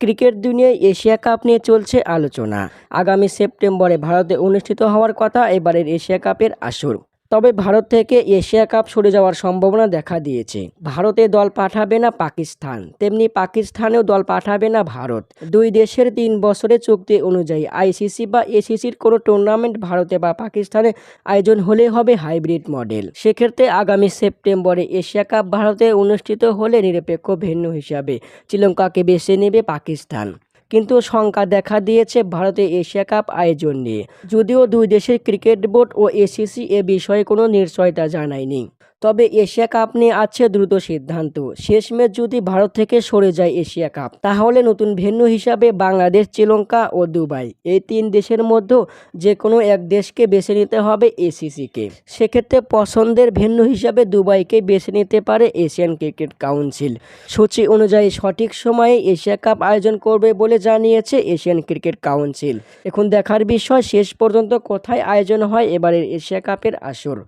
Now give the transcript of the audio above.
Cricket দুনিয়ায় Asia cup নিয়ে চলছে আলোচনা। আগামী সেপ্টেম্বরে ভারতে অনুষ্ঠিত হওয়ার কথা এবারের এশিয়া কাপের আসর। তবে ভারত থেকে এশিয়া কাপ সরে যাওয়ার সম্ভাবনা দেখা দিয়েছে। ভারতে দল পাঠাবে না পাকিস্তান, তেমনি পাকিস্তানেও দল পাঠাবে না ভারত। দুই দেশের তিন বছরে চুক্তি অনুযায়ী আইসিসি বা এসিসির কোনো টুর্নামেন্ট ভারতে বা পাকিস্তানে আয়োজন হলে হবে হাইব্রিড মডেল। সেক্ষেত্রে আগামী সেপ্টেম্বরে এশিয়া কাপ ভারতে অনুষ্ঠিত হলে নিরপেক্ষ ভেন্যু হিসাবে শ্রীলঙ্কাকে বেছে নেবে পাকিস্তান। কিন্তু শঙ্কা দেখা দিয়েছে ভারতে এশিয়া কাপ আয়োজন নিয়ে। যদিও দুই দেশের ক্রিকেট বোর্ড ও এসিসি এ বিষয়ে কোনো নিশ্চয়তা জানায়নি। তবে এশিয়া কাপ নিয়ে আছে দ্রুত সিদ্ধান্ত। শেষ ম্যাচ যদি ভারত থেকে সরে যায় এশিয়া কাপ, তাহলে নতুন ভেন্যু হিসাবে বাংলাদেশ, শ্রীলঙ্কা ও দুবাই, এই তিন দেশের মধ্যে যে কোনো এক দেশকে বেছে নিতে হবে এসিসিকে। সেক্ষেত্রে পছন্দের ভেন্যু হিসাবে দুবাইকে বেছে নিতে পারে এশিয়ান ক্রিকেট কাউন্সিল। সূচি অনুযায়ী সঠিক সময়ে এশিয়া কাপ আয়োজন করবে বলে জানিয়েছে এশিয়ান ক্রিকেট কাউন্সিল। এখন দেখার বিষয়, শেষ পর্যন্ত কোথায় আয়োজন হয় এবারের এশিয়া কাপের আসর?